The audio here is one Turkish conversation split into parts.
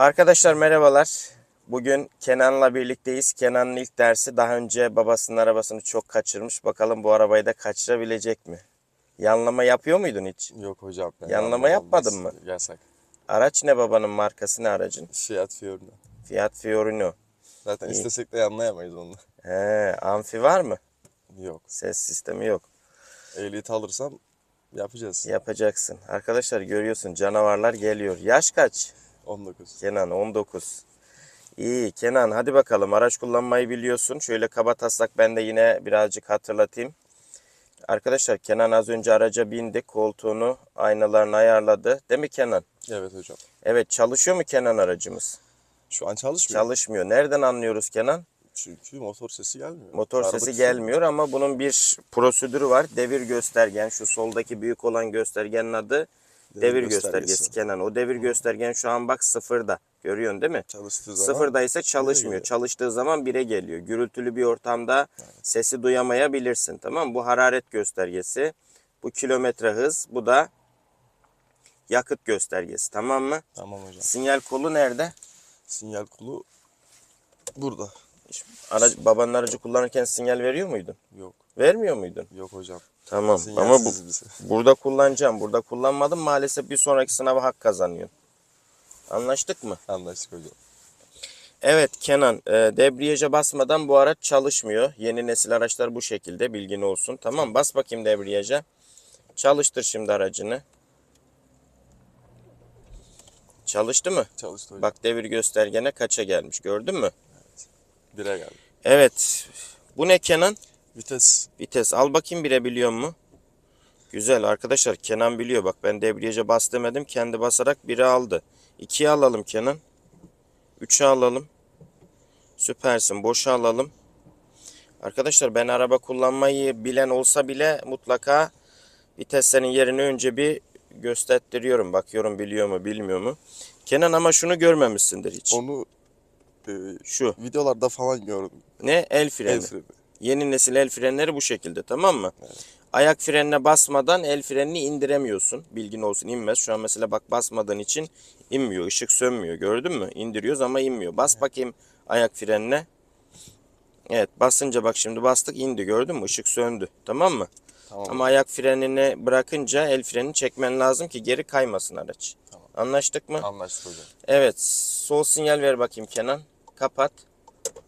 Arkadaşlar merhabalar. Bugün Kenan'la birlikteyiz. Kenan'ın ilk dersi daha önce babasının arabasını çok kaçırmış. Bakalım bu arabayı da kaçırabilecek mi? Yanlama yapıyor muydun hiç? Yok hocam. ben Yanlama yapmadın mı? Yasak. Araç ne babanın markası ne aracın? Fiat Fiorino. Fiat Fiorino. Zaten İyi. istesek de yanlayamayız onu. He, amfi var mı? Yok. Ses sistemi yok. Ehliyeti alırsam yapacağız. Yapacaksın. Arkadaşlar görüyorsun canavarlar geliyor. Yaş kaç? 19. Kenan 19. İyi Kenan hadi bakalım araç kullanmayı biliyorsun. Şöyle kaba taslak ben de yine birazcık hatırlatayım. Arkadaşlar Kenan az önce araca bindi. Koltuğunu aynalarını ayarladı. Değil mi Kenan? Evet hocam. Evet çalışıyor mu Kenan aracımız? Şu an çalışmıyor. Çalışmıyor. Nereden anlıyoruz Kenan? Çünkü motor sesi gelmiyor. Motor Araba sesi gelmiyor ama bunun bir prosedürü var. Devir göstergen şu soldaki büyük olan göstergenin adı devir, Devir göstergesi. göstergesi. Kenan. O devir göstergen şu an bak sıfırda. Görüyorsun değil mi? Çalıştığı zaman Sıfırdaysa çalışmıyor. geliyor. Çalıştığı zaman bire geliyor. Gürültülü bir ortamda sesi duyamayabilirsin. Tamam mı? Bu hararet göstergesi. Bu kilometre hız. Bu da yakıt göstergesi. Tamam mı? Tamam hocam. Sinyal kolu nerede? Sinyal kolu burada. Araç, babanın aracı kullanırken sinyal veriyor muydun? Yok. Vermiyor muydun? Yok hocam. Tamam. Ama bu, bize. burada kullanacağım. Burada kullanmadım. Maalesef bir sonraki sınava hak kazanıyorsun. Anlaştık mı? Anlaştık hocam. Evet Kenan, e, debriyaja basmadan bu araç çalışmıyor. Yeni nesil araçlar bu şekilde bilgin olsun. Tamam bas bakayım debriyaja. Çalıştır şimdi aracını. Çalıştı mı? Çalıştı hocam. Bak devir göstergene kaça gelmiş gördün mü? Bire geldi. Evet. Bu ne Kenan? Vites. Vites al bakayım bire biliyor mu? Güzel arkadaşlar Kenan biliyor. Bak ben debriyaja bas demedim. Kendi basarak biri aldı. 2'ye alalım Kenan. 3'e alalım. Süpersin. Boşa alalım. Arkadaşlar ben araba kullanmayı bilen olsa bile mutlaka viteslerin yerini önce bir göstertiriyorum. Bakıyorum biliyor mu bilmiyor mu. Kenan ama şunu görmemişsindir hiç. Onu e, Şu. videolarda falan gördüm. Ne? El freni. El freni. Yeni nesil el frenleri bu şekilde tamam mı? Ayak frenine basmadan el frenini indiremiyorsun. Bilgin olsun inmez. Şu an mesela bak basmadığın için inmiyor. Işık sönmüyor. Gördün mü? İndiriyoruz ama inmiyor. Bas bakayım ayak frenine. Evet basınca bak şimdi bastık indi gördün mü? Işık söndü. Tamam mı? Tamam. Ama ayak frenini bırakınca el frenini çekmen lazım ki geri kaymasın araç. Tamam. Anlaştık mı? Anlaştık hocam. Evet. Sol sinyal ver bakayım Kenan. Kapat.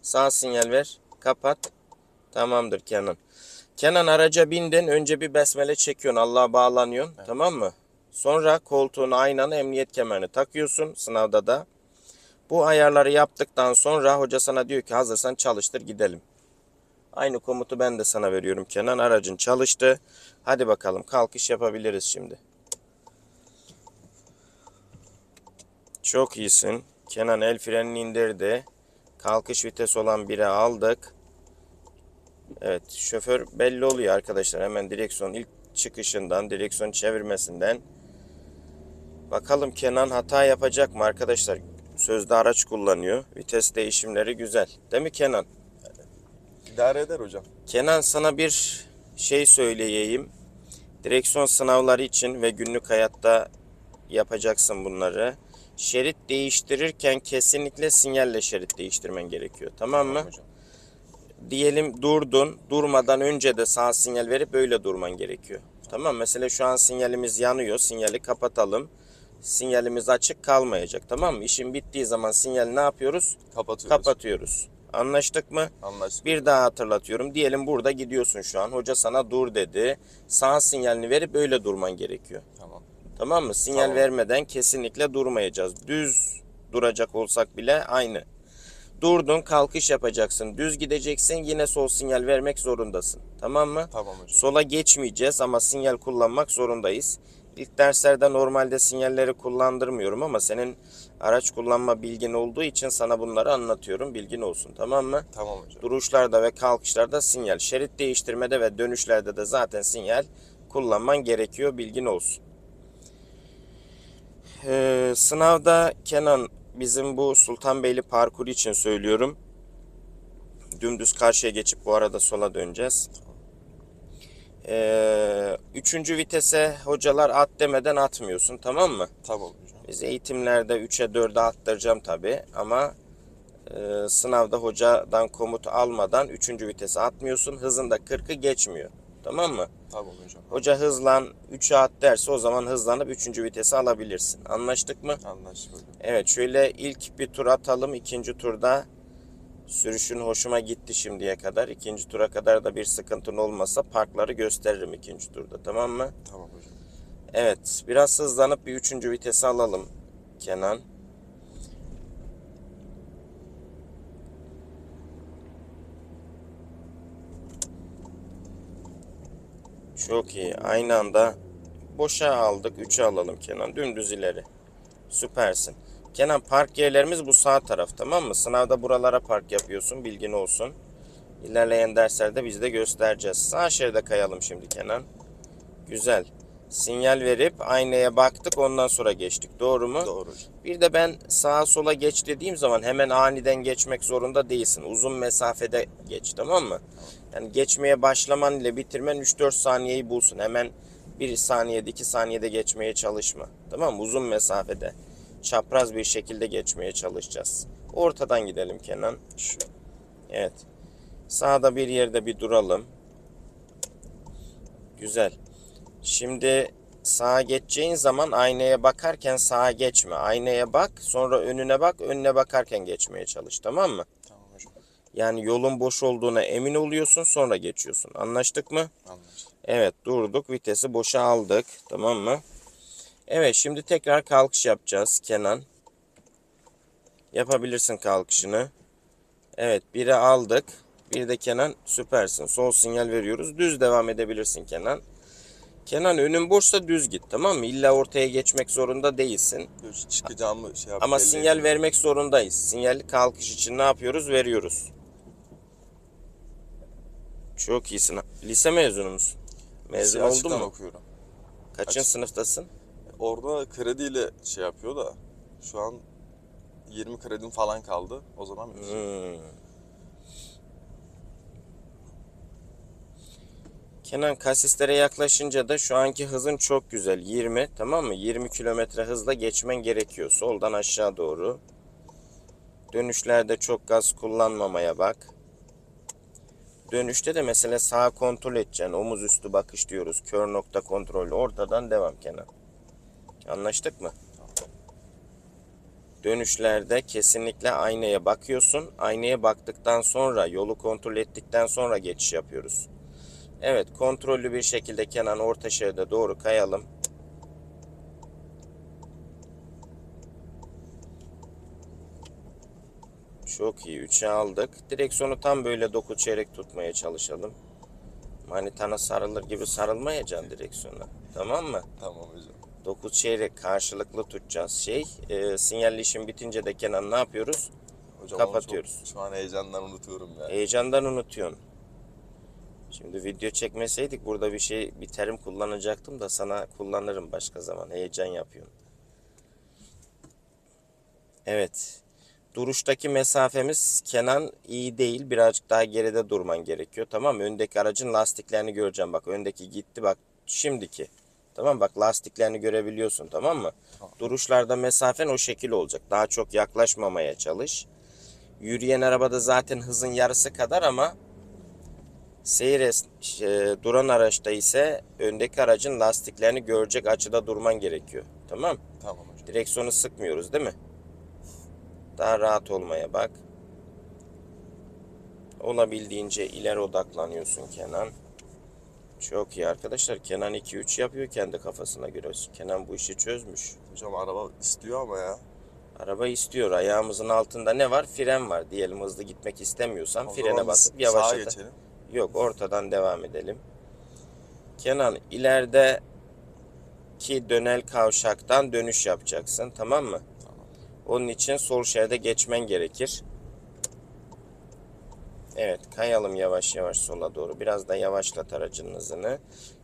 Sağ sinyal ver. Kapat. Tamamdır Kenan. Kenan araca bindin. Önce bir besmele çekiyorsun. Allah'a bağlanıyorsun. Tamam mı? Sonra koltuğuna aynanı emniyet kemerini takıyorsun. Sınavda da. Bu ayarları yaptıktan sonra hoca sana diyor ki hazırsan çalıştır gidelim. Aynı komutu ben de sana veriyorum Kenan. Aracın çalıştı. Hadi bakalım kalkış yapabiliriz şimdi. Çok iyisin. Kenan el frenini indirdi. Kalkış vites olan biri aldık. Evet şoför belli oluyor arkadaşlar. Hemen direksiyon ilk çıkışından, direksiyon çevirmesinden. Bakalım Kenan hata yapacak mı arkadaşlar? Sözde araç kullanıyor. Vites değişimleri güzel. Değil mi Kenan? İdare eder hocam. Kenan sana bir şey söyleyeyim. Direksiyon sınavları için ve günlük hayatta yapacaksın bunları. Şerit değiştirirken kesinlikle sinyalle şerit değiştirmen gerekiyor. Tamam mı? hocam. Diyelim durdun. Durmadan önce de sağ sinyal verip böyle durman gerekiyor. Tamam Mesela şu an sinyalimiz yanıyor. Sinyali kapatalım. Sinyalimiz açık kalmayacak. Tamam mı? İşin bittiği zaman sinyali ne yapıyoruz? Kapatıyoruz. Kapatıyoruz. Anlaştık mı? Anlaştık. Bir daha hatırlatıyorum. Diyelim burada gidiyorsun şu an. Hoca sana dur dedi. Sağ sinyalini verip öyle durman gerekiyor. Tamam. Tamam mı? Sinyal Tamam. vermeden kesinlikle durmayacağız. Düz duracak olsak bile aynı. Durdun kalkış yapacaksın. Düz gideceksin yine sol sinyal vermek zorundasın. Tamam mı? Tamam hocam. Sola geçmeyeceğiz ama sinyal kullanmak zorundayız. İlk derslerde normalde sinyalleri kullandırmıyorum ama senin araç kullanma bilgin olduğu için sana bunları anlatıyorum. Bilgin olsun tamam mı? Tamam hocam. Duruşlarda ve kalkışlarda sinyal. Şerit değiştirmede ve dönüşlerde de zaten sinyal kullanman gerekiyor. Bilgin olsun. Ee, sınavda Kenan bizim bu Sultanbeyli parkuru için söylüyorum. Dümdüz karşıya geçip bu arada sola döneceğiz. Ee, üçüncü vitese hocalar at demeden atmıyorsun tamam mı? Tamam hocam. Biz eğitimlerde 3'e 4'e attıracağım tabi ama e, sınavda hocadan komut almadan 3. vitese atmıyorsun. Hızın da 40'ı geçmiyor. Tamam mı? Tamam hocam. Hoca hızlan 3'e at derse o zaman hızlanıp 3. vitese alabilirsin. Anlaştık mı? Anlaştık hocam. Evet şöyle ilk bir tur atalım. ikinci turda sürüşün hoşuma gitti şimdiye kadar. İkinci tura kadar da bir sıkıntın olmasa parkları gösteririm ikinci turda. Tamam mı? Tamam hocam. Evet, biraz hızlanıp bir üçüncü vitesi alalım Kenan. Çok iyi. Aynı anda boşa aldık. Üçe alalım Kenan. Dümdüz ileri. Süpersin. Kenan park yerlerimiz bu sağ taraf tamam mı? Sınavda buralara park yapıyorsun. Bilgin olsun. İlerleyen derslerde biz de göstereceğiz. Sağ şeride kayalım şimdi Kenan. Güzel. Sinyal verip aynaya baktık ondan sonra geçtik. Doğru mu? Doğru. Bir de ben sağa sola geç dediğim zaman hemen aniden geçmek zorunda değilsin. Uzun mesafede geç tamam mı? Yani geçmeye başlaman ile bitirmen 3-4 saniyeyi bulsun. Hemen 1 saniyede 2 saniyede geçmeye çalışma. Tamam mı? Uzun mesafede. Çapraz bir şekilde geçmeye çalışacağız. Ortadan gidelim Kenan. Şu. Evet. Sağda bir yerde bir duralım. Güzel. Şimdi sağa geçeceğin zaman aynaya bakarken sağa geçme. Aynaya bak, sonra önüne bak, önüne bakarken geçmeye çalış. Tamam mı? Yani yolun boş olduğuna emin oluyorsun, sonra geçiyorsun. Anlaştık mı? Anlaştık. Evet, durduk. Vitesi boşa aldık. Tamam mı? Evet, şimdi tekrar kalkış yapacağız Kenan. Yapabilirsin kalkışını. Evet, biri aldık. Bir de Kenan süpersin. Sol sinyal veriyoruz. Düz devam edebilirsin Kenan. Kenan önün boşsa düz git tamam mı? İlla ortaya geçmek zorunda değilsin. Düz çıkacağımı şey yap. Ama sinyal vermek zorundayız. Sinyal kalkış için ne yapıyoruz? Veriyoruz. Çok iyisin. Lise mezunu musun? Mezun Siyah oldun mu? okuyorum. Kaçıncı Açık. sınıftasın? Orada krediyle şey yapıyor da şu an 20 kredim falan kaldı. O zaman Hmm. Kenan kasislere yaklaşınca da şu anki hızın çok güzel. 20 tamam mı? 20 kilometre hızla geçmen gerekiyor. Soldan aşağı doğru. Dönüşlerde çok gaz kullanmamaya bak. Dönüşte de mesela sağ kontrol edeceksin. Omuz üstü bakış diyoruz. Kör nokta kontrolü. Ortadan devam Kenan. Anlaştık mı? Dönüşlerde kesinlikle aynaya bakıyorsun. Aynaya baktıktan sonra yolu kontrol ettikten sonra geçiş yapıyoruz. Evet kontrollü bir şekilde Kenan orta şeride doğru kayalım. Çok iyi. 3'e aldık. Direksiyonu tam böyle doku çeyrek tutmaya çalışalım. Manitana sarılır gibi sarılmayacaksın direksiyona. Tamam mı? tamam hocam. 9 çeyrek karşılıklı tutacağız. Şey, e, sinyalli işin bitince de Kenan ne yapıyoruz? Hocam Kapatıyoruz. Çok, şu an heyecandan unutuyorum ya. Heyecandan unutuyorsun. Şimdi video çekmeseydik burada bir şey, bir terim kullanacaktım da sana kullanırım başka zaman. Heyecan yapıyorsun. Evet. Duruştaki mesafemiz Kenan iyi değil. Birazcık daha geride durman gerekiyor. Tamam mı? Öndeki aracın lastiklerini göreceğim. Bak öndeki gitti bak. Şimdiki. Tamam bak lastiklerini görebiliyorsun tamam mı? Tamam. Duruşlarda mesafen o şekil olacak. Daha çok yaklaşmamaya çalış. Yürüyen arabada zaten hızın yarısı kadar ama seyir es- e, duran araçta ise öndeki aracın lastiklerini görecek açıda durman gerekiyor. Tamam? Tamam hocam. Direksiyonu sıkmıyoruz değil mi? Daha rahat olmaya bak. Olabildiğince ileri odaklanıyorsun Kenan. Çok iyi arkadaşlar. Kenan 2-3 yapıyor kendi kafasına göre. Kenan bu işi çözmüş. Hocam araba istiyor ama ya. Araba istiyor. Ayağımızın altında ne var? Fren var. Diyelim hızlı gitmek istemiyorsan O frene basıp yavaşlat. Yok ortadan devam edelim. Kenan ileride ki dönel kavşaktan dönüş yapacaksın tamam mı? Onun için sol şeride geçmen gerekir. Evet kayalım yavaş yavaş sola doğru. Biraz da yavaşlat aracın hızını.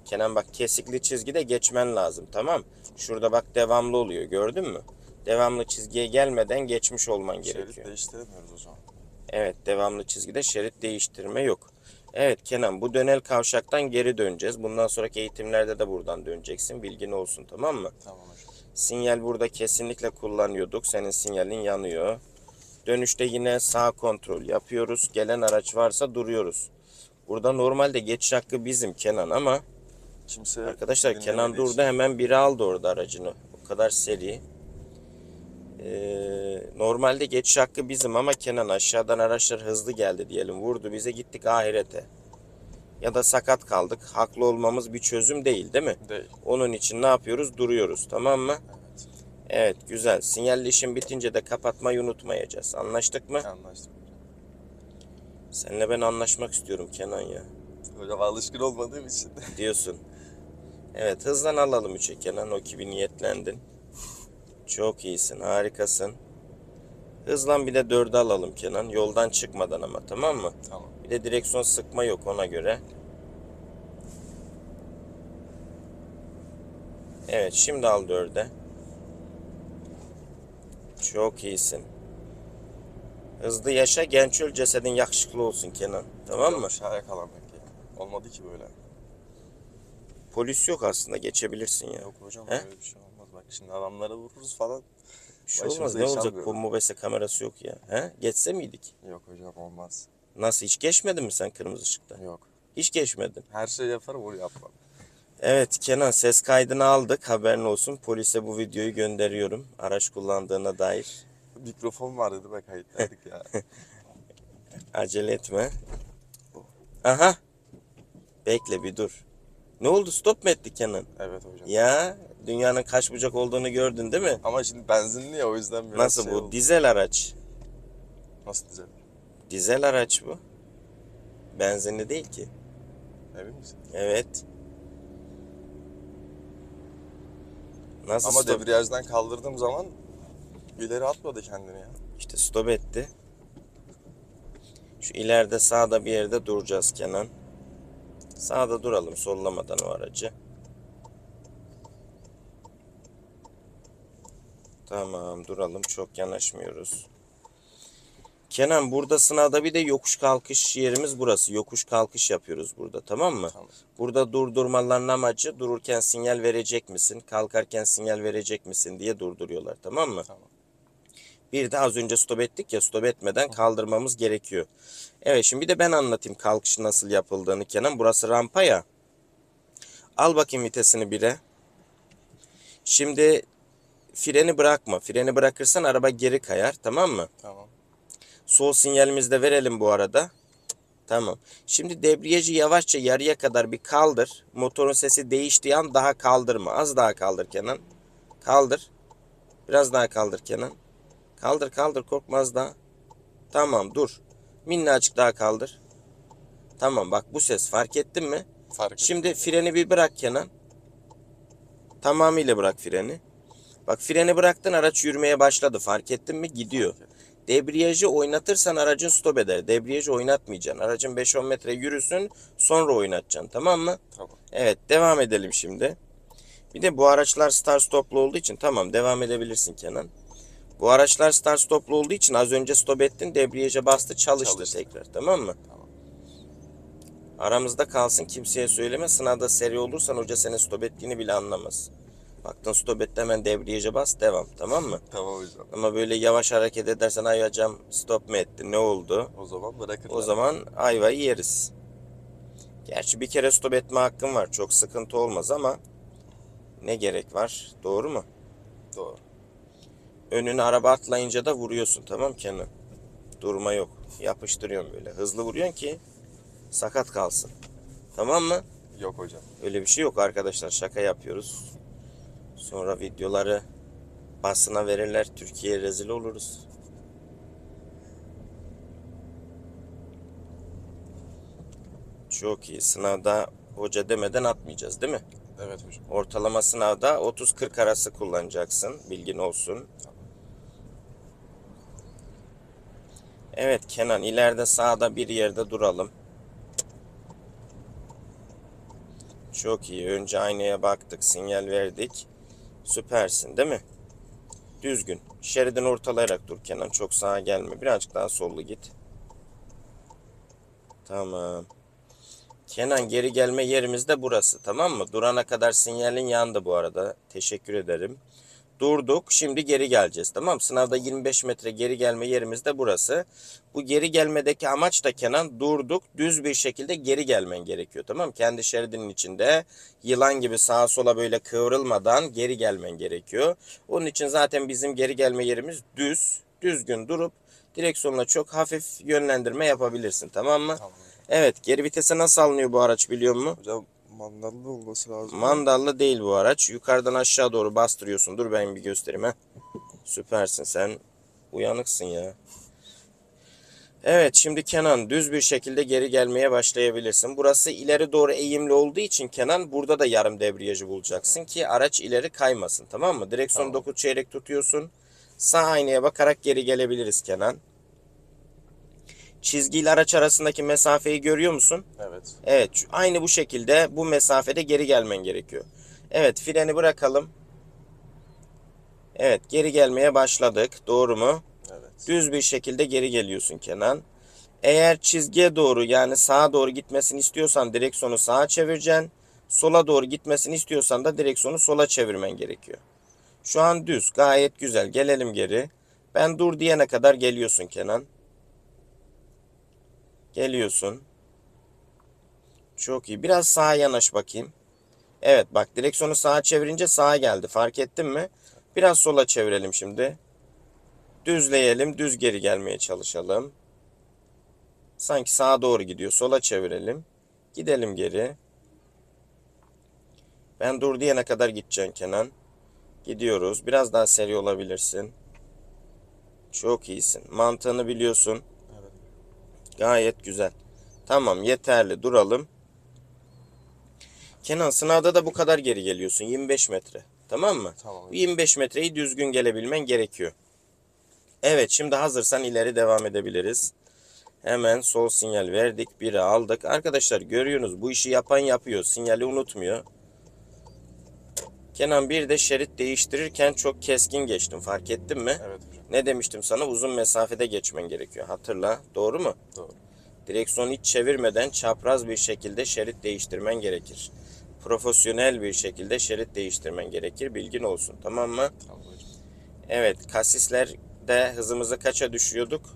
Kenan bak kesikli çizgide geçmen lazım tamam. Şurada bak devamlı oluyor gördün mü? Devamlı çizgiye gelmeden geçmiş olman Şerit gerekiyor. değiştiremiyoruz hocam. Evet devamlı çizgide şerit değiştirme yok. Evet Kenan bu dönel kavşaktan geri döneceğiz. Bundan sonraki eğitimlerde de buradan döneceksin. Bilgin olsun tamam mı? Tamam hocam. Sinyal burada kesinlikle kullanıyorduk. Senin sinyalin yanıyor. Dönüşte yine sağ kontrol yapıyoruz. Gelen araç varsa duruyoruz. Burada normalde geçiş hakkı bizim Kenan ama Kimse arkadaşlar Kenan durdu hemen biri aldı orada aracını. O kadar seri. Ee, normalde geçiş hakkı bizim ama Kenan aşağıdan araçlar hızlı geldi diyelim. Vurdu bize gittik ahirete. Ya da sakat kaldık. Haklı olmamız bir çözüm değil değil mi? Değil. Onun için ne yapıyoruz? Duruyoruz tamam mı? Evet. Evet güzel. Sinyalli işin bitince de kapatmayı unutmayacağız. Anlaştık mı? Anlaştık. Seninle ben anlaşmak istiyorum Kenan ya. Hocam alışkın olmadığım için. Diyorsun. Evet hızlan alalım üçe Kenan. O gibi niyetlendin. Çok iyisin. Harikasın. Hızlan bir de dörde alalım Kenan. Yoldan çıkmadan ama tamam mı? tamam. Bir de direksiyon sıkma yok ona göre. Evet şimdi al dörde. Çok iyisin. Hızlı yaşa genç öl cesedin yakışıklı olsun Kenan. Tamam mı? Aşağı yakalanmak ya. Olmadı ki böyle. Polis yok aslında geçebilirsin ya. Yok hocam He? öyle bir şey olmaz. Bak şimdi adamları vururuz falan. Bir şey olmaz Başımıza ne olacak almıyorum. mobese kamerası yok ya. He? Geçse miydik? Yok hocam olmaz. Nasıl hiç geçmedin mi sen kırmızı ışıkta? Yok. Hiç geçmedin. Her şeyi yaparım onu yapmam. Evet Kenan ses kaydını aldık haberin olsun. Polise bu videoyu gönderiyorum. Araç kullandığına dair. Mikrofon var dedi be kayıtladık ya. Acele etme. Aha. Bekle bir dur. Ne oldu stop mu etti Kenan? evet hocam. Ya dünyanın kaç bucak olduğunu gördün değil mi? Ama şimdi benzinli ya o yüzden biraz Nasıl şey bu? oldu. Dizel araç. Nasıl güzel. Dizel araç bu. Benzinli değil ki. Emin misin? Evet. Nasıl Ama stop? debriyajdan kaldırdığım zaman ileri atmadı kendini ya. İşte stop etti. Şu ileride sağda bir yerde duracağız Kenan. Sağda duralım sollamadan o aracı. Tamam duralım çok yanaşmıyoruz. Kenan burada sınavda bir de yokuş kalkış yerimiz burası. Yokuş kalkış yapıyoruz burada tamam mı? Tamam. Burada durdurmaların amacı dururken sinyal verecek misin? Kalkarken sinyal verecek misin diye durduruyorlar tamam mı? Tamam. Bir de az önce stop ettik ya stop etmeden kaldırmamız gerekiyor. Evet şimdi bir de ben anlatayım kalkışın nasıl yapıldığını Kenan. Burası rampa ya. Al bakayım vitesini bire. Şimdi freni bırakma. Freni bırakırsan araba geri kayar tamam mı? Tamam. Sol sinyalimizi de verelim bu arada. Tamam. Şimdi debriyajı yavaşça yarıya kadar bir kaldır. Motorun sesi değiştiği an daha kaldırma. Az daha kaldır Kenan. Kaldır. Biraz daha kaldır Kenan. Kaldır kaldır korkmaz daha. Tamam dur. Minnacık daha kaldır. Tamam bak bu ses fark ettin mi? Fark. Şimdi freni bir bırak Kenan. Tamamıyla bırak freni. Bak freni bıraktın araç yürümeye başladı. Fark ettin mi? Gidiyor. Debriyajı oynatırsan aracın stop eder. Debriyajı oynatmayacaksın. Aracın 5-10 metre yürüsün sonra oynatacaksın. Tamam mı? Tamam. Evet devam edelim şimdi. Bir de bu araçlar start stoplu olduğu için tamam devam edebilirsin Kenan. Bu araçlar start stoplu olduğu için az önce stop ettin debriyaja bastı çalıştı, Çalıştı. tekrar tamam mı? Tamam. Aramızda kalsın kimseye söyleme sınavda seri olursan hoca senin stop ettiğini bile anlamaz. Baktın stop hemen debriyaja bas devam tamam mı? Tamam hocam. Ama böyle yavaş hareket edersen ay hocam stop mu etti ne oldu? O zaman bırakırlar. O zaman ayvayı yeriz. Gerçi bir kere stop etme hakkın var. Çok sıkıntı olmaz ama ne gerek var? Doğru mu? Doğru. Önüne araba atlayınca da vuruyorsun tamam Kenan? Durma yok. Yapıştırıyorsun böyle. Hızlı vuruyorsun ki sakat kalsın. Tamam mı? Yok hocam. Öyle bir şey yok arkadaşlar. Şaka yapıyoruz. Sonra videoları basına verirler. Türkiye'ye rezil oluruz. Çok iyi. Sınavda hoca demeden atmayacağız değil mi? Evet hocam. Ortalama sınavda 30-40 arası kullanacaksın. Bilgin olsun. Evet Kenan ileride sağda bir yerde duralım. Çok iyi. Önce aynaya baktık. Sinyal verdik. Süpersin değil mi? Düzgün. Şeridini ortalayarak dur Kenan. Çok sağa gelme. Birazcık daha sollu git. Tamam. Kenan geri gelme yerimiz de burası tamam mı? Durana kadar sinyalin yandı bu arada. Teşekkür ederim. Durduk. Şimdi geri geleceğiz. Tamam? Sınavda 25 metre geri gelme yerimiz de burası. Bu geri gelmedeki amaç da Kenan durduk. Düz bir şekilde geri gelmen gerekiyor. Tamam? Kendi şeridinin içinde yılan gibi sağa sola böyle kıvrılmadan geri gelmen gerekiyor. Onun için zaten bizim geri gelme yerimiz düz. Düzgün durup direksiyonla çok hafif yönlendirme yapabilirsin. Tamam mı? Tamam. Evet. Geri vitese nasıl alınıyor bu araç biliyor musun? Hocam mandallı olması lazım. Mandallı değil bu araç. Yukarıdan aşağı doğru bastırıyorsun. Dur ben bir göstereyim ha. Süpersin sen. Uyanıksın ya. Evet şimdi Kenan düz bir şekilde geri gelmeye başlayabilirsin. Burası ileri doğru eğimli olduğu için Kenan burada da yarım debriyajı bulacaksın ki araç ileri kaymasın tamam mı? Direksiyonu Tamam. 9 çeyrek tutuyorsun. Sağ aynaya bakarak geri gelebiliriz Kenan. Çizgiyle araç arasındaki mesafeyi görüyor musun? Evet. Evet aynı bu şekilde bu mesafede geri gelmen gerekiyor. Evet freni bırakalım. Evet geri gelmeye başladık. Doğru mu? Evet. Düz bir şekilde geri geliyorsun Kenan. Eğer çizgiye doğru yani sağa doğru gitmesini istiyorsan direksiyonu sağa çevireceksin. Sola doğru gitmesini istiyorsan da direksiyonu sola çevirmen gerekiyor. Şu an düz gayet güzel. Gelelim geri. Ben dur diyene kadar geliyorsun Kenan. Geliyorsun. Çok iyi. Biraz sağa yanaş bakayım. Evet bak direksiyonu sağa çevirince sağa geldi. Fark ettin mi? Biraz sola çevirelim şimdi. Düzleyelim. Düz geri gelmeye çalışalım. Sanki sağa doğru gidiyor. Sola çevirelim. Gidelim geri. Ben dur diyene kadar gideceksin Kenan. Gidiyoruz. Biraz daha seri olabilirsin. Çok iyisin. Mantığını biliyorsun. Gayet güzel. Tamam yeterli duralım. Kenan sınavda da bu kadar geri geliyorsun. 25 metre. Tamam mı? Tamam. Bu 25 metreyi düzgün gelebilmen gerekiyor. Evet şimdi hazırsan ileri devam edebiliriz. Hemen sol sinyal verdik. Biri aldık. Arkadaşlar görüyorsunuz bu işi yapan yapıyor. Sinyali unutmuyor. Kenan bir de şerit değiştirirken çok keskin geçtim. Fark ettin mi? Evet hocam. Ne demiştim sana? Uzun mesafede geçmen gerekiyor. Hatırla. Doğru mu? Doğru. Direksiyonu hiç çevirmeden çapraz bir şekilde şerit değiştirmen gerekir. Profesyonel bir şekilde şerit değiştirmen gerekir. Bilgin olsun. Tamam mı? Tamam hocam. Evet. Kasislerde hızımızı kaça düşürüyorduk?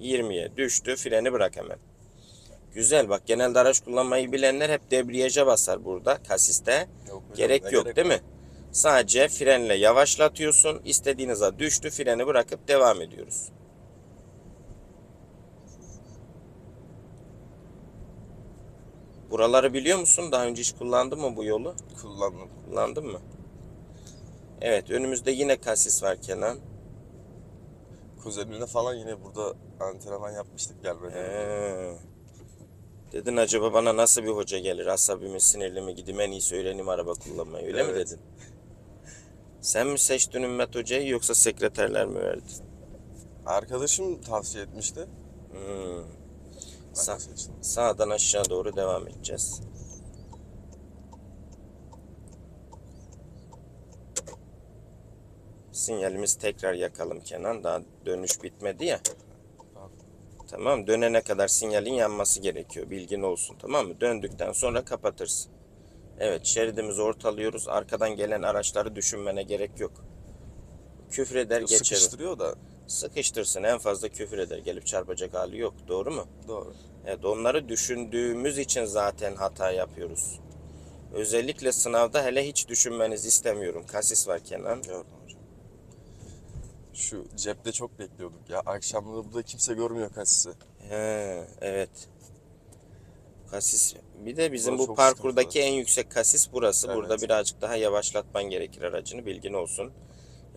20'ye. Düştü. Freni bırak hemen. Güzel. Bak genelde araç kullanmayı bilenler hep debriyaja basar burada kasiste. Yok hocam, Gerek yok gerek değil mi? Sadece frenle yavaşlatıyorsun. İstediğin hıza düştü. Freni bırakıp devam ediyoruz. Buraları biliyor musun? Daha önce hiç kullandın mı bu yolu? Kullandım. Kullandın mı? Evet önümüzde yine kasis var Kenan. Kuzenimle falan yine burada antrenman yapmıştık gelmeden. Ee, dedin acaba bana nasıl bir hoca gelir? Asabi mi sinirli mi gideyim en iyisi öğreneyim araba kullanmayı öyle mi Evet. dedin? Sen mi seçtin Ümmet Hoca'yı yoksa sekreterler mi verdi? Arkadaşım tavsiye etmişti. Hmm. Sa- seçtim. sağdan aşağı doğru devam edeceğiz. Sinyalimizi tekrar yakalım Kenan. Daha dönüş bitmedi ya. Tamam dönene kadar sinyalin yanması gerekiyor. Bilgin olsun tamam mı? Döndükten sonra kapatırsın. Evet şeridimizi ortalıyoruz. Arkadan gelen araçları düşünmene gerek yok. Küfreder geçelim. Sıkıştırıyor da. Sıkıştırsın en fazla küfür eder. Gelip çarpacak hali yok. Doğru mu? Doğru. Evet onları düşündüğümüz için zaten hata yapıyoruz. Özellikle sınavda hele hiç düşünmenizi istemiyorum. Kasis var Kenan. Gördüm hocam. Şu cepte çok bekliyorduk ya. Akşamları burada kimse görmüyor kasisi. He, evet. Kasis. Bir de bizim Burası bu parkurdaki sıkıntılı. en yüksek kasis burası. Evet. Burada birazcık daha yavaşlatman gerekir aracını. Bilgin olsun.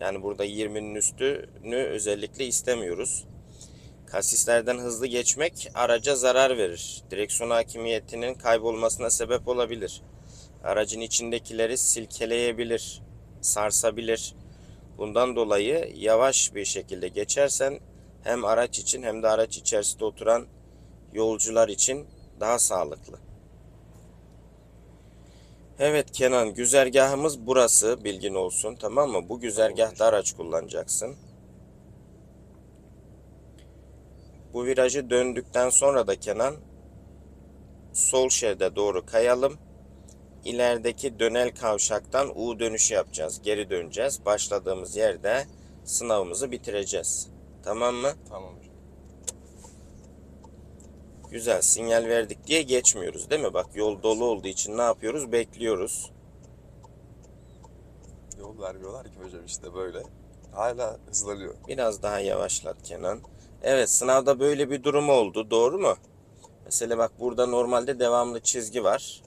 Yani burada 20'nin üstünü özellikle istemiyoruz. Kasislerden hızlı geçmek araca zarar verir. Direksiyon hakimiyetinin kaybolmasına sebep olabilir. Aracın içindekileri silkeleyebilir, sarsabilir. Bundan dolayı yavaş bir şekilde geçersen hem araç için hem de araç içerisinde oturan yolcular için daha sağlıklı. Evet Kenan, güzergahımız burası bilgin olsun tamam mı? Bu güzergahta araç kullanacaksın. Bu virajı döndükten sonra da Kenan sol şeride doğru kayalım. İlerideki dönel kavşaktan U dönüşü yapacağız. Geri döneceğiz. Başladığımız yerde sınavımızı bitireceğiz. Tamam mı? Tamam hocam. Güzel sinyal verdik diye geçmiyoruz değil mi? Bak yol dolu olduğu için ne yapıyoruz? Bekliyoruz. Yol vermiyorlar ki hocam işte böyle. Hala hızlanıyor. Biraz daha yavaşlat Kenan. Evet sınavda böyle bir durum oldu. Doğru mu? Mesela bak burada normalde devamlı çizgi var.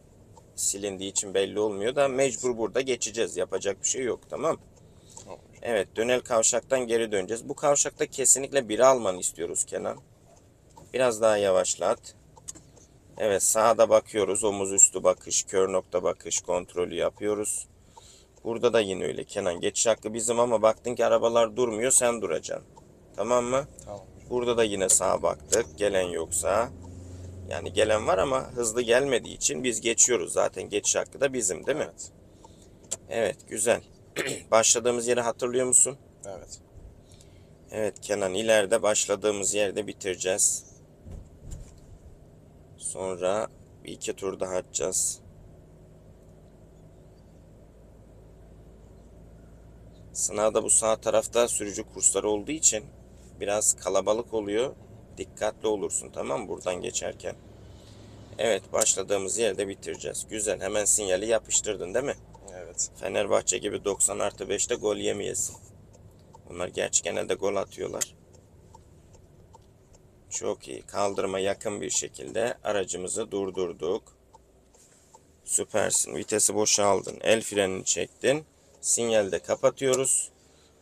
Silindiği için belli olmuyor da mecbur burada geçeceğiz. Yapacak bir şey yok tamam. Evet dönel kavşaktan geri döneceğiz. Bu kavşakta kesinlikle biri almanı istiyoruz Kenan. Biraz daha yavaşlat. Evet sağda bakıyoruz. Omuz üstü bakış, kör nokta bakış kontrolü yapıyoruz. Burada da yine öyle Kenan. Geçiş hakkı bizim ama baktın ki arabalar durmuyor sen duracaksın. Tamam mı? Tamam. Burada da yine sağa baktık. Gelen yoksa. Yani gelen var ama hızlı gelmediği için biz geçiyoruz zaten. Geçiş hakkı da bizim değil mi? Evet. Evet güzel. Başladığımız yeri hatırlıyor musun? Evet. Evet Kenan ileride başladığımız yerde bitireceğiz. Sonra bir iki tur daha atacağız. Sınavda bu sağ tarafta sürücü kursları olduğu için biraz kalabalık oluyor. Dikkatli olursun tamam mı buradan geçerken. Evet başladığımız yerde bitireceğiz. Güzel hemen sinyali yapıştırdın değil mi? Evet. Fenerbahçe gibi 90 artı 5'te gol yemeyesin. Bunlar gerçi genelde gol atıyorlar. Çok iyi. Kaldırıma yakın bir şekilde aracımızı durdurduk. Süpersin. Vitesi boşaldın. El frenini çektin. Sinyalde kapatıyoruz.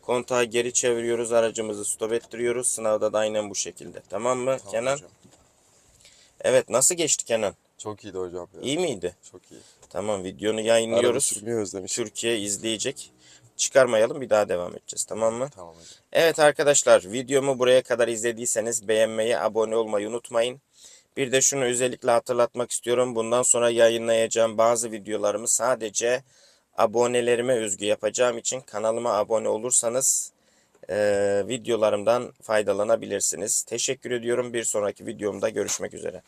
Kontağı geri çeviriyoruz. Aracımızı stop ettiriyoruz. Sınavda da aynen bu şekilde. Tamam mı Tamam Kenan? hocam. Evet nasıl geçti Kenan? Çok iyiydi hocam. Ya. İyi miydi? Çok iyi. Tamam videonu yayınlıyoruz. Türkiye izleyecek. Çıkarmayalım bir daha devam edeceğiz tamam mı? Tamam hocam. Evet arkadaşlar videomu buraya kadar izlediyseniz beğenmeyi, abone olmayı unutmayın. Bir de şunu özellikle hatırlatmak istiyorum. Bundan sonra yayınlayacağım bazı videolarımı sadece abonelerime özgü yapacağım için kanalıma abone olursanız eee, videolarımdan faydalanabilirsiniz. Teşekkür ediyorum. Bir sonraki videomda görüşmek üzere.